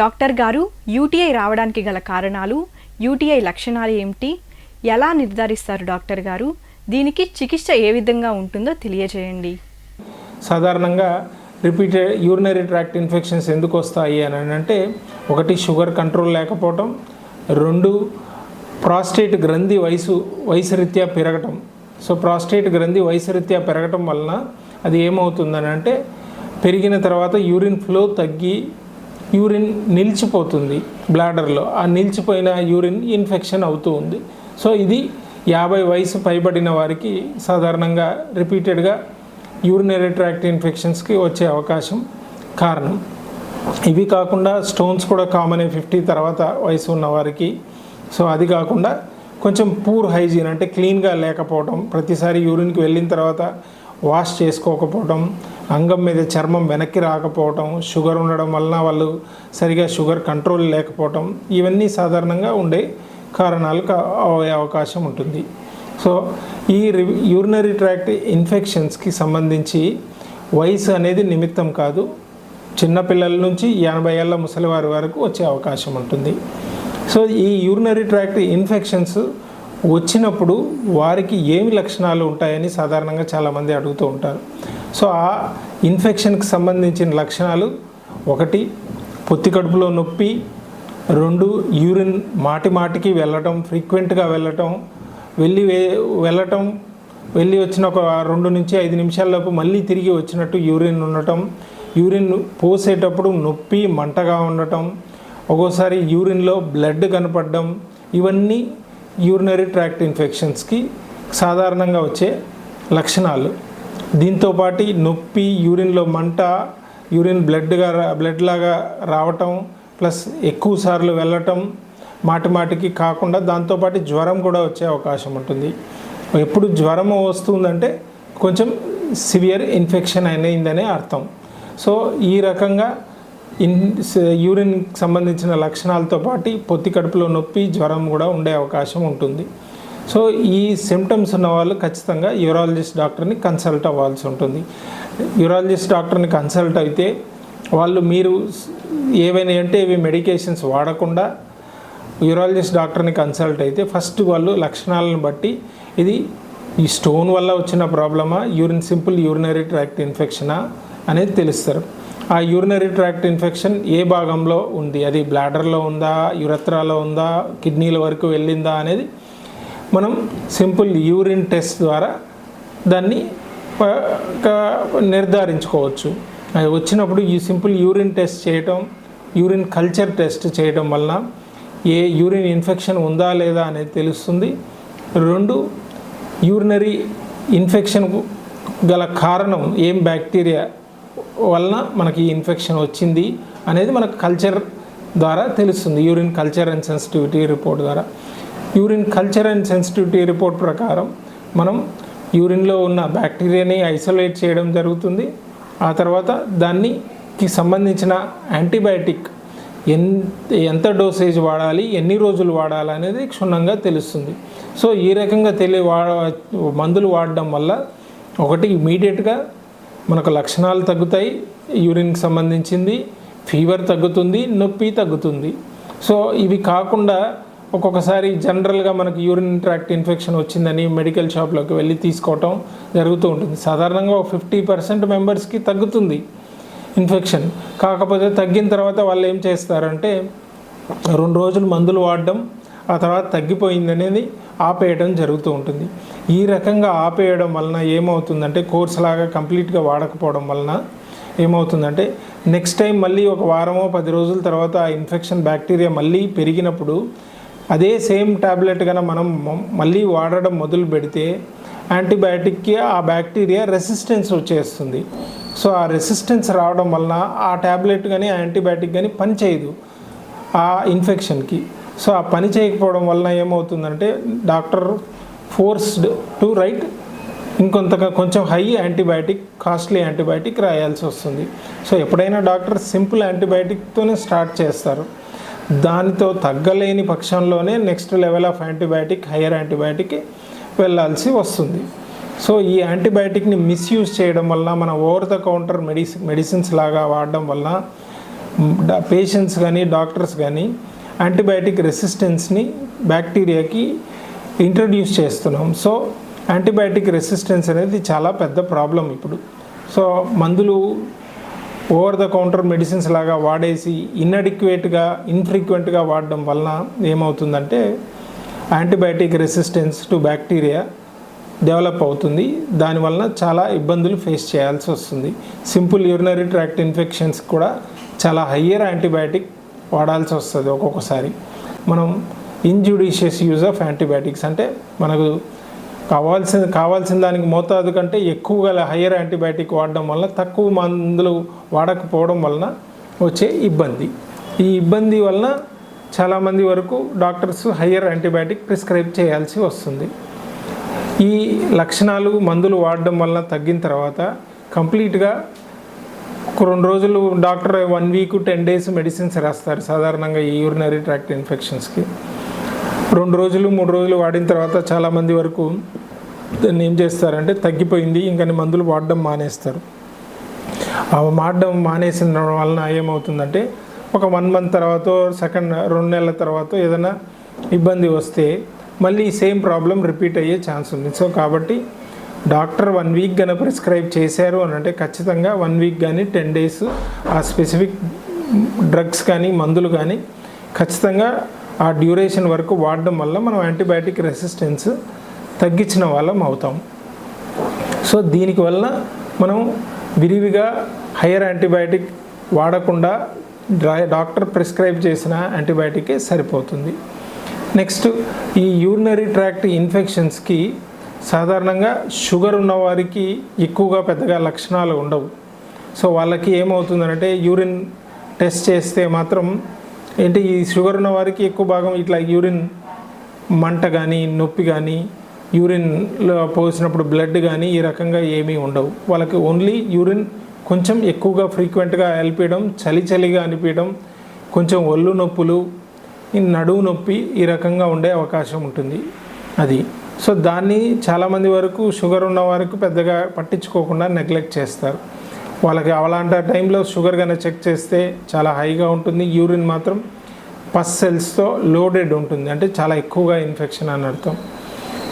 Doctor గారు UTI రావడానికి గల కారణాలు యూటీఐ లక్షణాలు ఏమిటి? ఎలా నిర్ధారిస్తారు డాక్టర్ గారు? దీనికి చికిత్స ఏ విధంగా ఉంటుందో తెలియజేయండి. సాధారణంగా రిపీటెడ్ యూరినరీ ట్రాక్ట్ ఇన్ఫెక్షన్స్ ఎందుకు వస్తాయి అని అంటే ఒకటి షుగర్ కంట్రోల్ లేకపోవటం రెండు ప్రాస్టేట్ గ్రంథి వయసు వయసు రీత్యా పెరగటం. సో ప్రాస్టేట్ గ్రంథి వయసురీత్యా పెరగటం వలన అది ఏమవుతుందని అంటే పెరిగిన తర్వాత యూరిన్ ఫ్లో తగ్గి యూరిన్ నిలిచిపోతుంది బ్లాడర్లో. ఆ నిలిచిపోయిన యూరిన్ ఇన్ఫెక్షన్ అవుతూ ఉంది. సో ఇది యాభై వయసు పైబడిన వారికి సాధారణంగా రిపీటెడ్గా యూరినరీ ట్రాక్ట్ ఇన్ఫెక్షన్స్కి వచ్చే అవకాశం కారణం. ఇవి కాకుండా స్టోన్స్ కూడా కామన్ ఫిఫ్టీ తర్వాత వయసు ఉన్న వారికి. సో అది కాకుండా కొంచెం పూర్ హైజీన్ అంటే క్లీన్గా లేకపోవడం ప్రతిసారి యూరిన్కి వెళ్ళిన తర్వాత వాష్ చేసుకోకపోవడం అంగం మీద చర్మం వెనక్కి రాకపోవటం షుగర్ ఉండడం వలన వాళ్ళు సరిగా షుగర్ కంట్రోల్ లేకపోవటం ఇవన్నీ సాధారణంగా ఉండే కారణాలు అయ్యే అవకాశం ఉంటుంది. సో ఈ యూరినరీ ట్రాక్ట్ ఇన్ఫెక్షన్స్కి సంబంధించి వయసు అనేది నిమిత్తం కాదు. చిన్నపిల్లల నుంచి ఎనభై ఏళ్ళ ముసలివారి వరకు వచ్చే అవకాశం ఉంటుంది. సో ఈ యూరినరీ ట్రాక్ట్ ఇన్ఫెక్షన్స్ వచ్చినప్పుడు వారికి ఏమి లక్షణాలు ఉంటాయని సాధారణంగా చాలామంది అడుగుతూ ఉంటారు. సో ఆ ఇన్ఫెక్షన్కి సంబంధించిన లక్షణాలు ఒకటి పొత్తి కడుపులో నొప్పి రెండు యూరిన్ మాటి మాటికి వెళ్ళటం ఫ్రీక్వెంట్గా వెళ్ళటం వెళ్ళి వెళ్ళటం వెళ్ళి వచ్చిన ఒక రెండు నుంచి ఐదు నిమిషాలలోపు మళ్ళీ తిరిగి వచ్చినట్టు యూరిన్ ఉండటం యూరిన్ పోసేటప్పుడు నొప్పి మంటగా ఉండటం ఒక్కోసారి యూరిన్లో బ్లడ్ కనపడడం ఇవన్నీ యూరినరీ ట్రాక్ట్ ఇన్ఫెక్షన్స్కి సాధారణంగా వచ్చే లక్షణాలు. దీంతోపాటు నొప్పి యూరిన్లో మంట యూరిన్ బ్లడ్గా బ్లడ్ లాగా రావటం ప్లస్ ఎక్కువ సార్లు వెళ్ళటం మాటి మాటికి కాకుండా దాంతోపాటు జ్వరం కూడా వచ్చే అవకాశం ఉంటుంది. ఎప్పుడు జ్వరం వస్తుందంటే కొంచెం సివియర్ ఇన్ఫెక్షన్ అయినదనే అర్థం. సో ఈ రకంగా ఇన్ యూరిన్ సంబంధించిన లక్షణాలతో పాటు పొత్తి కడుపులో నొప్పి జ్వరం కూడా ఉండే అవకాశం ఉంటుంది. సో ఈ సిమ్టమ్స్ ఉన్న వాళ్ళు ఖచ్చితంగా యూరాలజిస్ట్ డాక్టర్ని కన్సల్ట్ అవ్వాల్సి ఉంటుంది. యూరాలజిస్ట్ డాక్టర్ని కన్సల్ట్ అయితే వాళ్ళు మీరు ఏవైనా అంటే ఇవి మెడికేషన్స్ వాడకుండా యూరాలజిస్ట్ డాక్టర్ని కన్సల్ట్ అయితే ఫస్ట్ వాళ్ళు లక్షణాలను బట్టి ఇది ఈ స్టోన్ వల్ల వచ్చిన ప్రాబ్లమా యూరిన్ సింపుల్ యూరినరీ ట్రాక్ట్ ఇన్ఫెక్షనా అనేది తెలుస్తారు. ఆ యూరినరీ ట్రాక్ట్ ఇన్ఫెక్షన్ ఏ భాగంలో ఉంది? అది బ్లాడర్లో ఉందా? యురత్రాలో ఉందా? కిడ్నీల వరకు వెళ్ళిందా? అనేది మనం సింపుల్ యూరిన్ టెస్ట్ ద్వారా దాన్ని నిర్ధారించుకోవచ్చు. అది వచ్చినప్పుడు ఈ సింపుల్ యూరిన్ టెస్ట్ చేయటం యూరిన్ కల్చర్ టెస్ట్ చేయడం వలన ఏ యూరిన్ ఇన్ఫెక్షన్ ఉందా లేదా అనేది తెలుస్తుంది. రెండు యూరినరీ ఇన్ఫెక్షన్ గల కారణం ఏం బ్యాక్టీరియా వలన మనకి ఇన్ఫెక్షన్ వచ్చింది అనేది మనకు కల్చర్ ద్వారా తెలుస్తుంది. Urine culture and sensitivity report ద్వారా. Urine culture and sensitivity report ప్రకారం మనం యూరిన్లో ఉన్న బ్యాక్టీరియాని ఐసోలేట్ చేయడం జరుగుతుంది. ఆ తర్వాత దానికి సంబంధించిన యాంటీబయాటిక్ ఎన్ ఎంత డోసేజ్ వాడాలి ఎన్ని రోజులు వాడాలి అనేది క్షుణ్ణంగా తెలుస్తుంది. సో ఈ రకంగా తెలియ వాడ మందులు వాడడం వల్ల ఒకటి ఇమీడియట్గా మనకు లక్షణాలు తగ్గుతాయి యూరిన్కి సంబంధించింది ఫీవర్ తగ్గుతుంది నొప్పి తగ్గుతుంది. సో ఇవి కాకుండా ఒక్కొక్కసారి జనరల్గా మనకు యూరిన్ ట్రాక్ట్ ఇన్ఫెక్షన్ వచ్చిందని మెడికల్ షాప్లోకి వెళ్ళి తీసుకోవటం జరుగుతూ ఉంటుంది. సాధారణంగా ఒక ఫిఫ్టీ పర్సెంట్ మెంబర్స్కి తగ్గుతుంది ఇన్ఫెక్షన్. కాకపోతే తగ్గిన తర్వాత వాళ్ళు ఏం చేస్తారంటే రెండు రోజులు మందులు వాడడం ఆ తర్వాత తగ్గిపోయింది అనేది ఆపేయడం జరుగుతూ ఉంటుంది. ఈ రకంగా ఆపేయడం వలన ఏమవుతుందంటే కోర్స్ లాగా కంప్లీట్గా వాడకపోవడం వలన ఏమవుతుందంటే నెక్స్ట్ టైం మళ్ళీ ఒక వారమో పది రోజుల తర్వాత ఆ ఇన్ఫెక్షన్ బ్యాక్టీరియా మళ్ళీ పెరిగినప్పుడు అదే సేమ్ ట్యాబ్లెట్ కనుక మనం మళ్ళీ వాడడం మొదలు పెడితే యాంటీబయాటిక్కి ఆ బ్యాక్టీరియా రెసిస్టెన్స్ వచ్చేస్తుంది. సో ఆ రెసిస్టెన్స్ రావడం వలన ఆ ట్యాబ్లెట్ కానీ యాంటీబయాటిక్ కానీ పనిచేయదు ఆ ఇన్ఫెక్షన్కి. సో ఆ పని చేయకపోవడం వలన ఏమవుతుందంటే డాక్టర్ ఫోర్స్డ్ టు రైట్ ఇంకొంత కొంచెం హై యాంటీబయాటిక్ కాస్ట్లీ యాంటీబయాటిక్ రాయాల్సి వస్తుంది. సో ఎప్పుడైనా డాక్టర్ సింపుల్ యాంటీబయాటిక్తోనే స్టార్ట్ చేస్తారు. దానితో తగ్గలేని పక్షంలోనే next level of antibiotic higher antibiotic వెళ్ళాల్సి వస్తుంది. సో ఈ యాంటీబయాటిక్ని మిస్యూజ్ చేయడం వల్ల మన over the counter medicine medicines లాగా వాడడం వల్ల పేషెంట్స్ కానీ డాక్టర్స్ కానీ యాంటీబయాటిక్ రెసిస్టెన్స్ని బ్యాక్టీరియాకి ఇంట్రడ్యూస్ చేస్తున్నాం. సో యాంటీబయాటిక్ రెసిస్టెన్స్ అనేది చాలా పెద్ద ప్రాబ్లం ఇప్పుడు. సో మందులు ఓవర్ ద కౌంటర్ మెడిసిన్స్ లాగా వాడేసి ఇన్అడిక్వేట్గా ఇన్ఫ్రీక్వెంట్గా వాడడం వలన ఏమవుతుందంటే antibiotic resistance to bacteria develop అవుతుంది. దానివలన చాలా ఇబ్బందులు ఫేస్ చేయాల్సి వస్తుంది. సింపుల్ యూరినరీ ట్రాక్ట్ ఇన్ఫెక్షన్స్ కూడా చాలా హయ్యర్ యాంటీబయాటిక్ వాడాల్సి వస్తుంది ఒక్కొక్కసారి. మనం ఇంజుడిషియస్ యూజ్ ఆఫ్ యాంటీబయాటిక్స్ అంటే మనకు కావాల్సిన కావాల్సిన దానికి మోతాదు కంటే ఎక్కువగా హయ్యర్ యాంటీబయాటిక్ వాడడం వలన తక్కువ మందులు వాడకపోవడం వలన వచ్చే ఇబ్బంది. ఈ ఇబ్బంది వలన చాలామంది వరకు డాక్టర్స్ హయ్యర్ యాంటీబయాటిక్ ప్రిస్క్రైబ్ చేయాల్సి వస్తుంది. ఈ లక్షణాలు మందులు వాడడం వలన తగ్గిన తర్వాత కంప్లీట్గా ఒక రెండు రోజులు doctor one week ten days medicines రాస్తారు సాధారణంగా ఈ యూరినరీ ట్రాక్ట్ ఇన్ఫెక్షన్స్కి. రెండు రోజులు మూడు రోజులు వాడిన తర్వాత చాలామంది వరకు దాన్ని ఏం చేస్తారంటే తగ్గిపోయింది ఇంకా మందులు వాడడం మానేస్తారు. ఆ వాడడం మానేసిన వలన ఏమవుతుందంటే ఒక వన్ మంత్ తర్వాత సెకండ్ రెండు నెలల తర్వాత ఏదైనా ఇబ్బంది వస్తే మళ్ళీ సేమ్ ప్రాబ్లం రిపీట్ అయ్యే ఛాన్స్ ఉంది. సో కాబట్టి డాక్టర్ వన్ వీక్ గన ప్రిస్క్రైబ్ చేశారు అని అంటే ఖచ్చితంగా వన్ వీక్ కానీ టెన్ డేస్ ఆ స్పెసిఫిక్ డ్రగ్స్ కానీ మందులు కానీ ఖచ్చితంగా ఆ డ్యూరేషన్ వరకు వాడడం వల్ల మనం యాంటీబయాటిక్ రెసిస్టెన్స్ తగ్గించిన వాళ్ళం అవుతాం. సో దీనికి వలన మనం విరివిగా హయ్యర్ యాంటీబయాటిక్ వాడకుండా డాక్టర్ ప్రిస్క్రైబ్ చేసిన యాంటీబయాటికే సరిపోతుంది. నెక్స్ట్ ఈ యూరినరీ ట్రాక్ట్ ఇన్ఫెక్షన్స్కి సాధారణంగా షుగర్ ఉన్న వారికి ఎక్కువగా పెద్దగా లక్షణాలు ఉండవు. సో వాళ్ళకి ఏమవుతుందంటే యూరిన్ టెస్ట్ చేస్తే మాత్రం ఏంటి ఈ షుగర్ ఉన్న వారికి ఎక్కువ భాగం ఇట్లా యూరిన్ మంట కానీ నొప్పి కానీ యూరిన్లో పోసినప్పుడు బ్లడ్ కానీ ఈ రకంగా ఏమీ ఉండవు. వాళ్ళకి ఓన్లీ యూరిన్ కొంచెం ఎక్కువగా ఫ్రీక్వెంట్గా అనిపించడం చలి చలిగా అనిపించడం కొంచెం ఒళ్ళు నొప్పులు నడువు నొప్పి ఈ రకంగా ఉండే అవకాశం ఉంటుంది. అది సో దాన్ని చాలామంది వరకు షుగర్ ఉన్న వారికి పెద్దగా పట్టించుకోకుండా నెగ్లెక్ట్ చేస్తారు. వాళ్ళకి అలాంటి టైంలో షుగర్ కనుక చెక్ చేస్తే చాలా హైగా ఉంటుంది. యూరిన్ మాత్రం పస్ సెల్స్తో లోడెడ్ ఉంటుంది. అంటే చాలా ఎక్కువగా ఇన్ఫెక్షన్ అని అర్థం.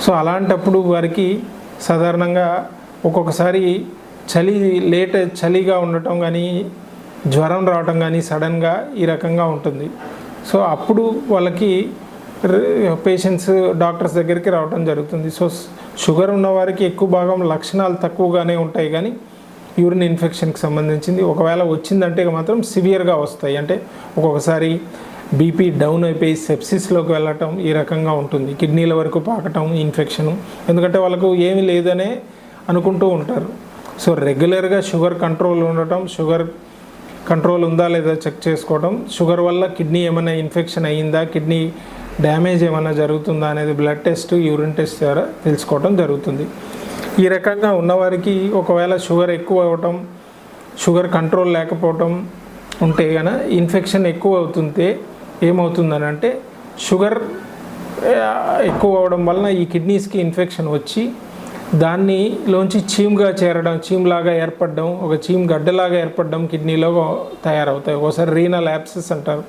సో అలాంటప్పుడు వారికి సాధారణంగా ఒక్కొక్కసారి చలి లేట్ చలిగా ఉండటం కానీ జ్వరం రావటం కానీ సడన్గా ఈ రకంగా ఉంటుంది. సో అప్పుడు వాళ్ళకి పేషెంట్స్ డాక్టర్స్ దగ్గరికి రావడం జరుగుతుంది. సో షుగర్ ఉన్నవారికి ఎక్కువ భాగం లక్షణాలు తక్కువగానే ఉంటాయి కానీ యూరిన్ ఇన్ఫెక్షన్కి సంబంధించింది. ఒకవేళ వచ్చిందంటే మాత్రం సివియర్గా వస్తాయి. అంటే ఒక్కొక్కసారి బీపీ డౌన్ అయిపోయి సెప్సిస్లోకి వెళ్ళటం ఈ రకంగా ఉంటుంది. కిడ్నీల వరకు పాకటం ఇన్ఫెక్షను ఎందుకంటే వాళ్ళకు ఏమీ లేదనే అనుకుంటూ ఉంటారు. సో రెగ్యులర్గా షుగర్ కంట్రోల్ ఉండటం షుగర్ కంట్రోల్ ఉందా లేదా చెక్ చేసుకోవడం షుగర్ వల్ల కిడ్నీ ఏమైనా ఇన్ఫెక్షన్ అయ్యిందా కిడ్నీ డ్యామేజ్ ఏమైనా జరుగుతుందా అనేది బ్లడ్ టెస్ట్ యూరిన్ టెస్ట్ ద్వారా తెలుసుకోవడం జరుగుతుంది. ఈ రకంగా ఉన్నవారికి ఒకవేళ షుగర్ ఎక్కువ అవ్వటం షుగర్ కంట్రోల్ లేకపోవటం ఉంటే కనుక ఇన్ఫెక్షన్ ఎక్కువ అవుతుంటే ఏమవుతుందని అంటే షుగర్ ఎక్కువ అవడం వలన ఈ కిడ్నీస్కి ఇన్ఫెక్షన్ వచ్చి దాన్ని లోంచి చీమ్గా చేరడం చీమ్లాగా ఏర్పడడం ఒక చీమ్ గడ్డలాగా ఏర్పడడం కిడ్నీలో తయారవుతాయి. ఒకసారి రీనల్ యాప్సెస్ అంటారు.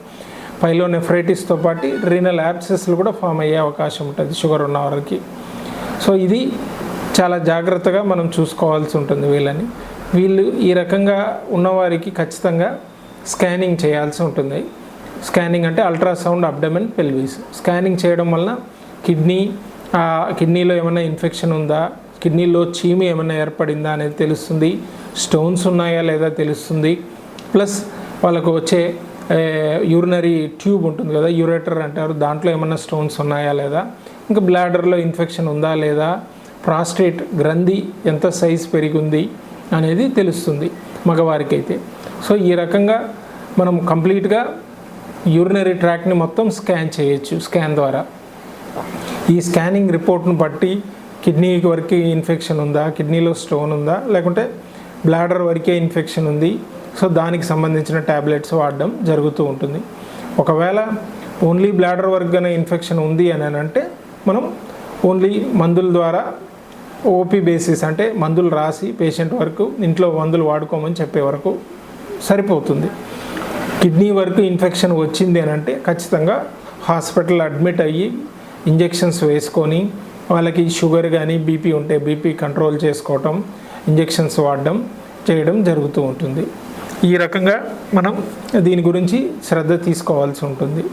పైలో నెఫ్రైటిస్తో పాటు రీనల్ యాప్సెస్లు కూడా ఫామ్ అయ్యే అవకాశం ఉంటుంది షుగర్ ఉన్న వారికి సో ఇది చాలా జాగ్రత్తగా మనం చూసుకోవాల్సి ఉంటుంది వీళ్ళని. వీళ్ళు ఈ రకంగా ఉన్నవారికి ఖచ్చితంగా స్కానింగ్ చేయాల్సి ఉంటుంది. స్కానింగ్ అంటే అల్ట్రాసౌండ్ అబ్డమెన్ పెల్విస్ స్కానింగ్ చేయడం వలన కిడ్నీ కిడ్నీలో ఏమైనా ఇన్ఫెక్షన్ ఉందా? కిడ్నీలో చీమి ఏమైనా ఏర్పడిందా అనేది తెలుస్తుంది. స్టోన్స్ ఉన్నాయా లేదా తెలుస్తుంది. ప్లస్ వాళ్ళకు వచ్చే యూరినరీ ట్యూబ్ ఉంటుంది కదా యూరేటర్ అంటారు. దాంట్లో ఏమైనా స్టోన్స్ ఉన్నాయా లేదా? ఇంకా బ్లాడర్లో ఇన్ఫెక్షన్ ఉందా లేదా? ప్రాస్టేట్ గ్రంథి ఎంత సైజ్ పెరిగింది అనేది తెలుస్తుంది మగవారికి అయితే సో ఈ రకంగా మనం కంప్లీట్గా యూరినరీ ట్రాక్ని మొత్తం స్కాన్ చేయొచ్చు స్కాన్ ద్వారా. ఈ స్కానింగ్ రిపోర్ట్ను బట్టి కిడ్నీ వరకు ఇన్ఫెక్షన్ ఉందా? కిడ్నీలో స్టోన్ ఉందా? లేకుంటే బ్లాడర్ వరకే ఇన్ఫెక్షన్ ఉంది? సో దానికి సంబంధించిన ట్యాబ్లెట్స్ వాడడం జరుగుతూ ఉంటుంది. ఒకవేళ ఓన్లీ బ్లాడర్ వరకు ఇన్ఫెక్షన్ ఉంది అని అంటే మనం ఓన్లీ మందుల ద్వారా ఓపీ బేసిస్ అంటే మందులు రాసి పేషెంట్ వరకు ఇంట్లో మందులు వాడుకోమని చెప్పే వరకు సరిపోతుంది. కిడ్నీ వరకు ఇన్ఫెక్షన్ వచ్చింది అని అంటే ఖచ్చితంగా హాస్పిటల్ అడ్మిట్ అయ్యి ఇంజెక్షన్స్ వేసుకొని వాళ్ళకి షుగర్ కానీ బీపీ ఉంటే బీపీ కంట్రోల్ చేసుకోవటం ఇంజెక్షన్స్ వాడడం చేయడం జరుగుతూ ఉంటుంది. ఈ రకంగా మనం దీని గురించి శ్రద్ధ తీసుకోవాల్సి ఉంటుంది.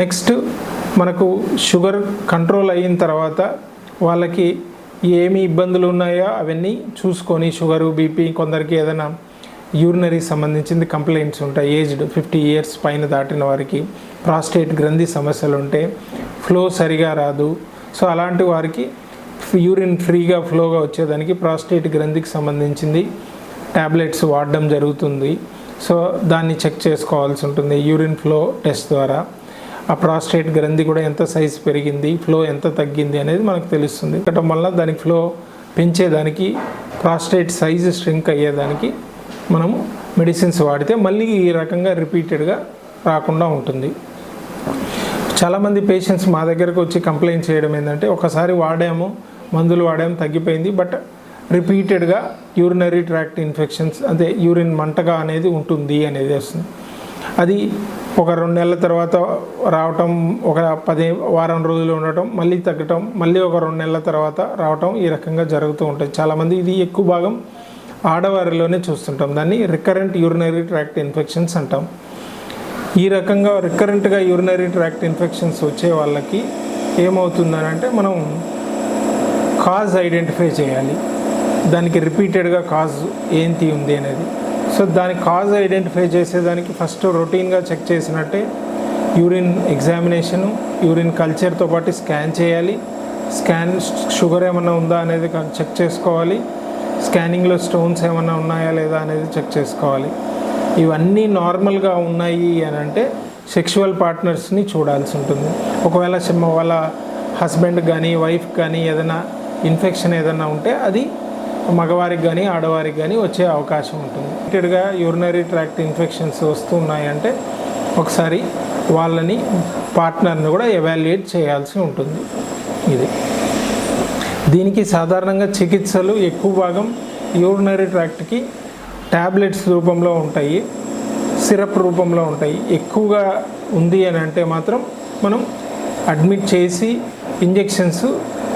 నెక్స్ట్ మనకు షుగర్ కంట్రోల్ అయిన తర్వాత వాళ్ళకి ఏమి ఇబ్బందులు ఉన్నాయో అవన్నీ చూసుకొని షుగరు బీపీ కొందరికి ఏదైనా యూరినరీ సంబంధించింది కంప్లైంట్స్ ఉంటాయి. ఏజ్డ్ ఫిఫ్టీ ఇయర్స్ పైన దాటిన వారికి ప్రాస్టేట్ గ్రంథి సమస్యలు ఉంటే ఫ్లో సరిగా రాదు. సో అలాంటి వారికి యూరిన్ ఫ్రీగా ఫ్లోగా వచ్చేదానికి ప్రాస్టేట్ గ్రంథికి సంబంధించింది ట్యాబ్లెట్స్ వాడడం జరుగుతుంది. సో దాన్ని చెక్ చేసుకోవాల్సి ఉంటుంది. యూరిన్ ఫ్లో టెస్ట్ ద్వారా. ఆ ప్రాస్టేట్ గ్రంథి కూడా ఎంత సైజు పెరిగింది ఫ్లో ఎంత తగ్గింది అనేది మనకు తెలుస్తుంది. పెట్టడం వల్ల దానికి ఫ్లో పెంచేదానికి ప్రాస్టేట్ సైజు స్ట్రింక్ అయ్యేదానికి మనము మెడిసిన్స్ వాడితే మళ్ళీ ఈ రకంగా రిపీటెడ్గా రాకుండా ఉంటుంది. చాలామంది పేషెంట్స్ మా దగ్గరకు వచ్చి కంప్లైంట్ చేయడం ఏంటంటే ఒకసారి వాడాము మందులు వాడాము తగ్గిపోయింది బట్ రిపీటెడ్గా యూరినరీ ట్రాక్ట్ ఇన్ఫెక్షన్స్ అదే యూరిన్ మంటగా అనేది ఉంటుంది అనేది వస్తుంది. అది ఒక రెండు నెలల తర్వాత రావటం ఒక పది వారం రోజులు ఉండటం మళ్ళీ తగ్గటం మళ్ళీ ఒక రెండు నెలల తర్వాత రావటం ఈ రకంగా జరుగుతూ ఉంటుంది చాలామంది ఇది ఎక్కువ భాగం ఆడవారిలోనే చూస్తుంటాం. దాన్ని రికరెంట్ యూరినరీ ట్రాక్ట్ ఇన్ఫెక్షన్స్ అంటాం. ఈ రకంగా రికరెంట్గా యూరినరీ ట్రాక్ట్ ఇన్ఫెక్షన్స్ వచ్చే వాళ్ళకి ఏమవుతుందని అంటే మనం కాజ్ ఐడెంటిఫై చేయాలి. దానికి రిపీటెడ్గా కాజ్ ఏంటి ఉంది అనేది. సో దాని కాజ్ ఐడెంటిఫై చేసేదానికి ఫస్ట్ రొటీన్గా చెక్ చేసినట్టే యూరిన్ ఎగ్జామినేషను యూరిన్ కల్చర్తో పాటు స్కాన్ చేయాలి. స్కాన్ షుగర్ ఏమన్నా ఉందా అనేది చెక్ చేసుకోవాలి. స్కానింగ్లో స్టోన్స్ ఏమన్నా ఉన్నాయా లేదా అనేది చెక్ చేసుకోవాలి. ఇవన్నీ నార్మల్గా ఉన్నాయి అని అంటే సెక్షువల్ పార్ట్నర్స్ని చూడాల్సి ఉంటుంది. ఒకవేళ వాళ్ళ హస్బెండ్ కానీ వైఫ్ కానీ ఏదైనా ఇన్ఫెక్షన్ ఏదైనా ఉంటే అది మగవారికి కానీ ఆడవారికి కానీ వచ్చే అవకాశం ఉంటుంది. రిలేటెడ్గా యూరినరీ ట్రాక్ట్ ఇన్ఫెక్షన్స్ వస్తున్నాయంటే ఒకసారి వాళ్ళని పార్ట్నర్ని కూడా ఎవాల్యుయేట్ చేయాల్సి ఉంటుంది. ఇది. దీనికి సాధారణంగా చికిత్సలు ఎక్కువ భాగం యూరినరీ ట్రాక్ట్కి ట్యాబ్లెట్స్ రూపంలో ఉంటాయి. సిరప్ రూపంలో ఉంటాయి. ఎక్కువగా ఉంది అని అంటే మాత్రం మనం అడ్మిట్ చేసి ఇంజెక్షన్స్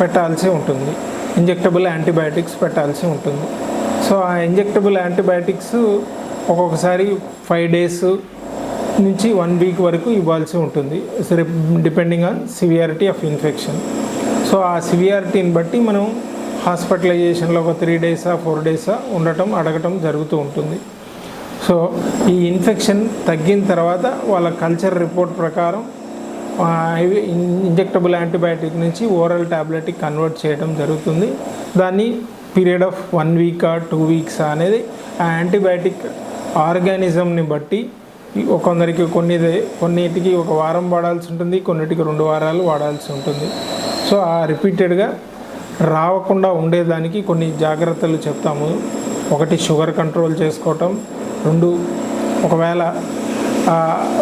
పెట్టాల్సి ఉంటుంది. ఇంజెక్టబుల్ యాంటీబయాటిక్స్ పెట్టాల్సి ఉంటుంది. సో ఆ ఇంజెక్టబుల్ యాంటీబయాటిక్స్ ఒక్కొక్కసారి ఫైవ్ డేస్ నుంచి వన్ వీక్ వరకు ఇవ్వాల్సి ఉంటుంది. Depending on severity of infection. So ఆ సివియారిటీని బట్టి మనం హాస్పిటలైజేషన్లో ఒక త్రీ డేసా ఫోర్ డేసా ఉండటం అడగటం జరుగుతూ ఉంటుంది. సో ఈ ఇన్ఫెక్షన్ తగ్గిన తర్వాత వాళ్ళ కల్చర్ రిపోర్ట్ ప్రకారం ఇంజెక్టబుల్ యాంటీబయాటిక్ నుంచి ఓరల్ ట్యాబ్లెట్కి కన్వర్ట్ చేయడం జరుగుతుంది. దాన్ని period of one week two weeks అనేది ఆ యాంటీబయాటిక్ ఆర్గానిజంని బట్టి కొందరికి కొన్ని కొన్నిటికి ఒక వారం వాడాల్సి ఉంటుంది కొన్నిటికి రెండు వారాలు వాడాల్సి ఉంటుంది. సో ఆ రిపీటెడ్గా రావకుండా ఉండేదానికి కొన్ని జాగ్రత్తలు చెప్తాము. ఒకటి షుగర్ కంట్రోల్ చేసుకోవటం రెండు ఒకవేళ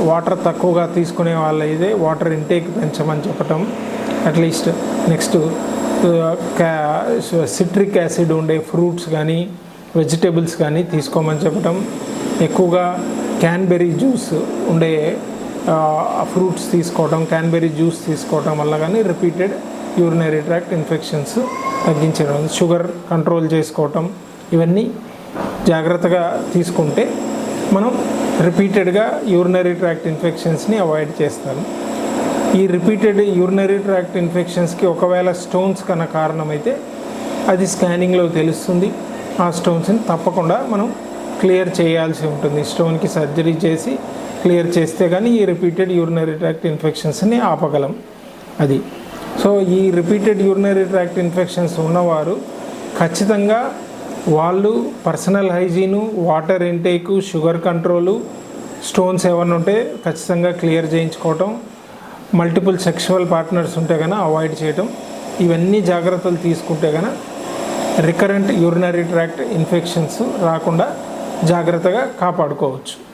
వాటర్ తక్కువగా తీసుకునే వాళ్ళ ఇదే వాటర్ ఇంటేక్ పెంచమని చెప్పటం at least next citric acid ఉండే ఫ్రూట్స్ కానీ వెజిటేబుల్స్ కానీ తీసుకోమని చెప్పటం ఎక్కువగా క్యాన్బెర్రీ జ్యూస్ ఉండే ఫ్రూట్స్ తీసుకోవటం క్యాన్బెర్రీ జ్యూస్ తీసుకోవటం వల్ల కానీ రిపీటెడ్ యూరినరీ ట్రాక్ట్ ఇన్ఫెక్షన్స్ తగ్గించడం షుగర్ కంట్రోల్ చేసుకోవటం ఇవన్నీ జాగ్రత్తగా తీసుకుంటే మనం రిపీటెడ్గా యూరినరీ ట్రాక్ట్ ఇన్ఫెక్షన్స్ని అవాయిడ్ చేస్తాను ఈ రిపీటెడ్ యూరినరీ ట్రాక్ట్ ఇన్ఫెక్షన్స్కి ఒకవేళ స్టోన్స్ కన్నా కారణమైతే అది స్కానింగ్లో తెలుస్తుంది. ఆ స్టోన్స్ని తప్పకుండా మనం క్లియర్ చేయాల్సి ఉంటుంది. స్టోన్కి సర్జరీ చేసి క్లియర్ చేస్తే కానీ ఈ రిపీటెడ్ యూరినరీ ట్రాక్ట్ ఇన్ఫెక్షన్స్ని ఆపగలం అది. సో ఈ రిపీటెడ్ యూరినరీ ట్రాక్ట్ ఇన్ఫెక్షన్స్ ఉన్నవారు ఖచ్చితంగా వాళ్ళు personal hygiene water intake sugar control stones ఏమైనా ఉంటే ఖచ్చితంగా క్లియర్ చేయించుకోవటం మల్టిపుల్ సెక్షువల్ పార్ట్నర్స్ ఉంటే కనుక అవాయిడ్ చేయటం ఇవన్నీ జాగ్రత్తలు తీసుకుంటే కనుక రికరెంట్ యూరినరీ ట్రాక్ట్ ఇన్ఫెక్షన్స్ రాకుండా జాగ్రత్తగా కాపాడుకోవచ్చు.